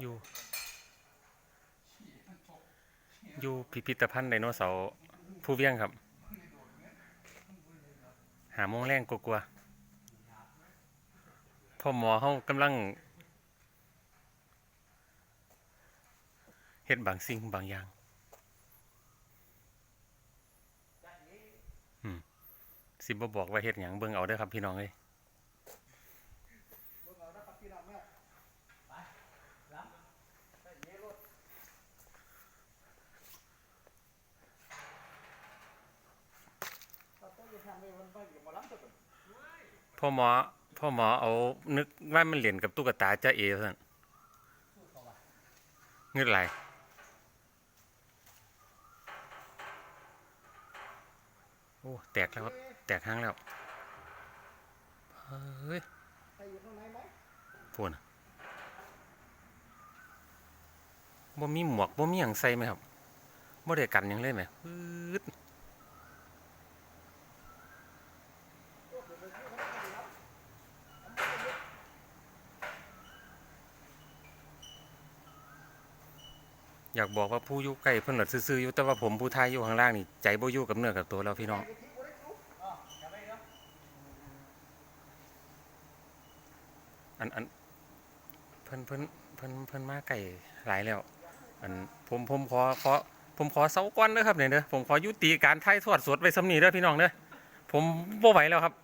อยู่ อยู่พิพิธภัณฑ์ไดโนเสาร์ผู้เวียงครับ หาโมงแรงกลัวๆพ่อหมอเขากำลังเฮ็ดบางสิ่งบางอย่างอืมสิบบอกว่าเฮ็ดหยังเบิ่งเอาเด้อครับพี่น้องเอ้ย พ่อหมอพ่อหมอเอานึกว่ามันเหรียญกับตุ๊กตาจ้าเอสั่นเงืดไหลายโอ้แตกแล้วครับ แตกห้างแล้วเฮ้ยพูนบ่มีหมวกบ่มีหยังใส่ไหมครับบ่ได้กันหยังเลยไหมปื๊ด อยากบอกว่าผู้อยู่ใกล้เพิ่นหน่ะซื่อๆอยู่แต่ว่าผมผู้ทายอยู่ข้างล่างนี่ใจบ่อยู่กับเนื้อกับตัวแล้วพี่น้องอันอันเพิ่นเพิ่นเพิ่นเพิ่นมาไก่หลายแล้ว อันผมผมขอขอผมขอเซาก่อนเด้อครับเนี่ยเด้อผมขอยุติการถ่ายทอดสดไว้สำนีเด้อพี่น้องเด้อผมบ่ไหวแล้วครับ